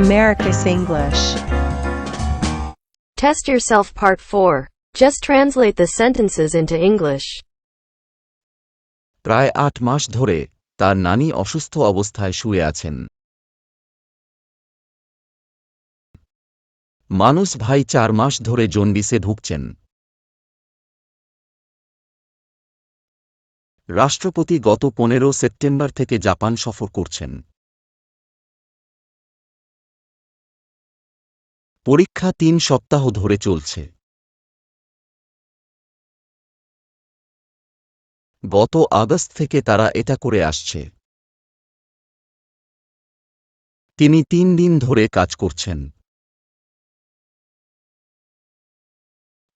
America's English. Test yourself part 4. Just translate the sentences into English. প্রায় আট মাস ধরে তার নানি অসুস্থ অবস্থায় শুয়ে আছেন মানুষ ভাই চার মাস ধরে জন্ডিসে ভুগছেন রাষ্ট্রপতি গত পনেরো সেপ্টেম্বর থেকে জাপান সফর করছেন পরীক্ষা তিন সপ্তাহ ধরে চলছে। গত আগস্ট থেকে তারা এটা করে আসছে। তিনি তিন দিন ধরে কাজ করছেন।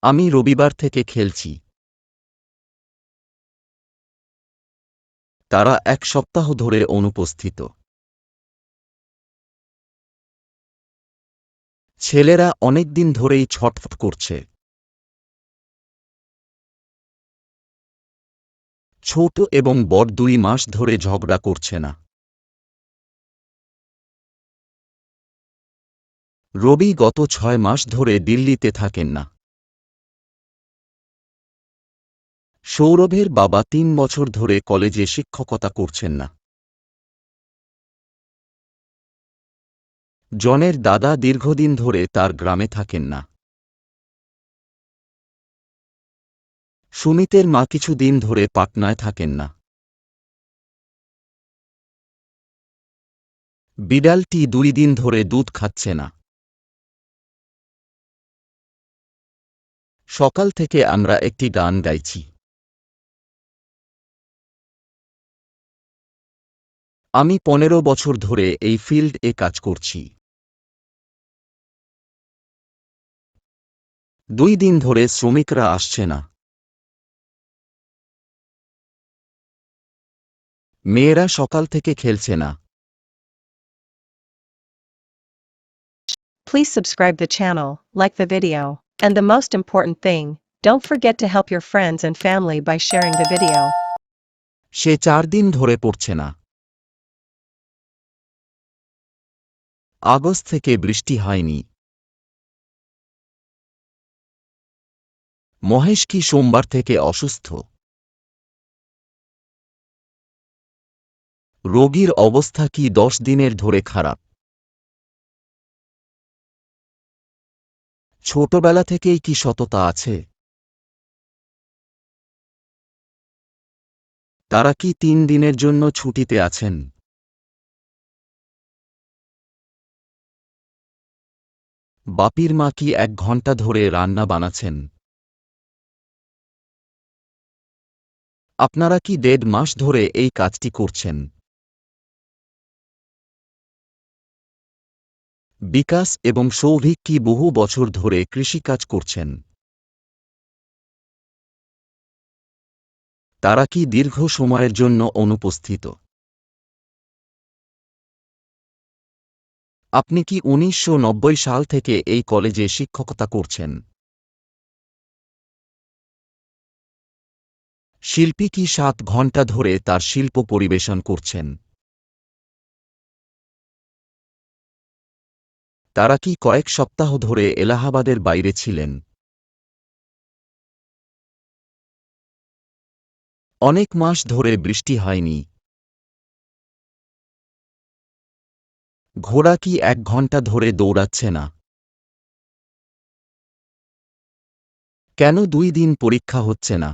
আমি রবিবার থেকে খেলছি। তারা এক সপ্তাহ ধরে অনুপস্থিত। ছেলেরা অনেক দিন ধরেই ছটফট করছে। ছোট এবং বড় দুই মাস ধরে ঝগড়া করছে না। রবি গত ছয় মাস ধরে দিল্লিতে থাকেন না। সৌরভের বাবা তিন বছর ধরে কলেজে শিক্ষকতা করছেন না। জনের দাদা দীর্ঘদিন ধরে তার গ্রামে থাকেন না। সুমিতের মা কিছুদিন ধরে পাটনায় থাকেন না। বিড়ালটি দুই দিন ধরে দুধ খাচ্ছে না। সকাল থেকে আমরা একটি গান গাইছি। আমি পনেরো বছর ধরে এই ফিল্ড এ কাজ করছি দুই দিন ধরে শ্রমিকরা আসছে না মেয়েরা সকাল থেকে খেলছে না Please subscribe the channel, like the video, and the most important thing, don't forget to help your friends and family by sharing the video. সে চার দিন ধরে পড়ছে না আগস্ট থেকে বৃষ্টি হয়নি। মহেশ কি সোমবার থেকে অসুস্থ? রোগীর অবস্থা কি দশ দিনের ধরে খারাপ? ছোটবেলা থেকেই কি সততা আছে? তারা কি তিন দিনের জন্য ছুটিতে আছেন? বাপির মা কি এক ঘণ্টা ধরে রান্না বানাচ্ছেন? আপনারা কি দেড় মাস ধরে এই কাজটি করছেন? বিকাশ এবং সৌভিক কি বহু বছর ধরে কৃষিকাজ করছেন? তারা কি দীর্ঘ সময়ের জন্য অনুপস্থিত? আপনি কি উনিশশো নব্বই সাল থেকে এই কলেজে শিক্ষকতা করছেন? শিল্পী কি সাত ঘণ্টা ধরে তার শিল্প পরিবেশন করছেন? তারা কি কয়েক সপ্তাহ ধরে এলাহাবাদের বাইরে ছিলেন? অনেক মাস ধরে বৃষ্টি হয়নি। ঘোড়া কি এক ঘণ্টা ধরে দৌড়াচ্ছে না? কেন দুই দিন পরীক্ষা হচ্ছে না?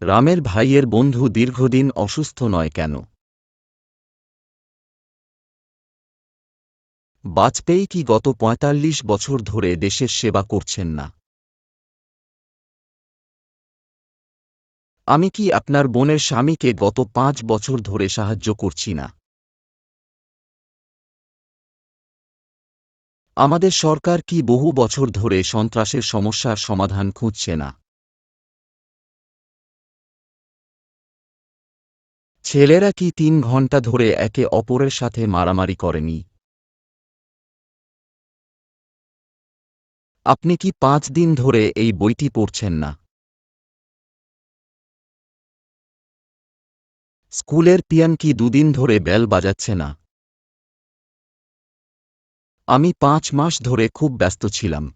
রামের ভাইয়ের বন্ধু দীর্ঘদিন অসুস্থ নয় কেন? বাজপেয়ী কি গত পঁয়তাল্লিশ বছর ধরে দেশের সেবা করছেন না? আমি কি আপনার বোনের স্বামীকে গত পাঁচ বছর ধরে সাহায্য করছি না? আমাদের সরকার কি বহু বছর ধরে সন্ত্রাসের সমস্যার সমাধান খুঁজছে না? ছেলেরা কি তিন ঘণ্টা ধরে একে অপরের সাথে মারামারি করেনি? আপনি কি পাঁচ দিন ধরে এই বইটি পড়ছেন না? স্কুলের পিয়ান কি দুদিন ধরে বেল বাজাচ্ছে না? আমি পাঁচ মাস ধরে খুব ব্যস্ত ছিলাম।